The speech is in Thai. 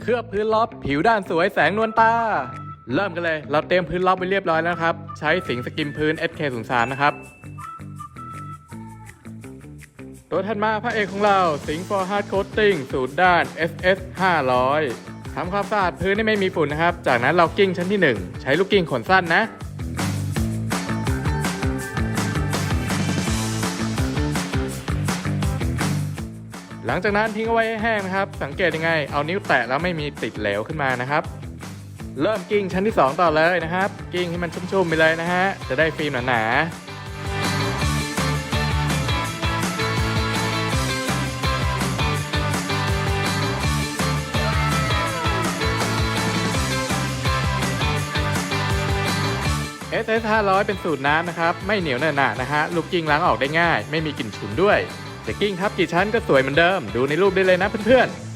เคลือบพื้นล็อบผิวด้านสวยแสงนวลตา เริ่มกันเลย เราเตรียมพื้นล็อบไว้เรียบร้อยแล้วนะครับ ใช้สิงสกิมพื้น SK03 นะครับ ตัวถัดมาพระเอกของเราสิง for hard coating สูตรด้าน SS 500ทำความสะอาดพื้นให้ไม่มีฝุ่นนะครับ จากนั้นเรากิ้งชั้นที่ 1 ใช้ลูกกิ้งขนสั้นนะ หลังจากนั้นทิ้งเอาไว้ให้แห้งนะครับ สังเกตยังไง เอานิ้วแตะแล้วไม่มีติดเหลวขึ้นมานะครับ เริ่มกิ้งชั้นที่ 2 ต่อเลยนะครับ กิ้งให้มันชุ่มๆไปเลยนะฮะ จะได้ฟิล์มหนาๆ SS 500เป็นสูตรน้ำนะครับ ไม่เหนียวเนอะหนะนะฮะ ลูกกิ้งล้างออกได้ง่าย ไม่มีกลิ่นฉุนด้วย จะกิ้งทับกี่ชั้นก็สวยเหมือนเดิม ดูในรูปได้เลยนะเพื่อนๆ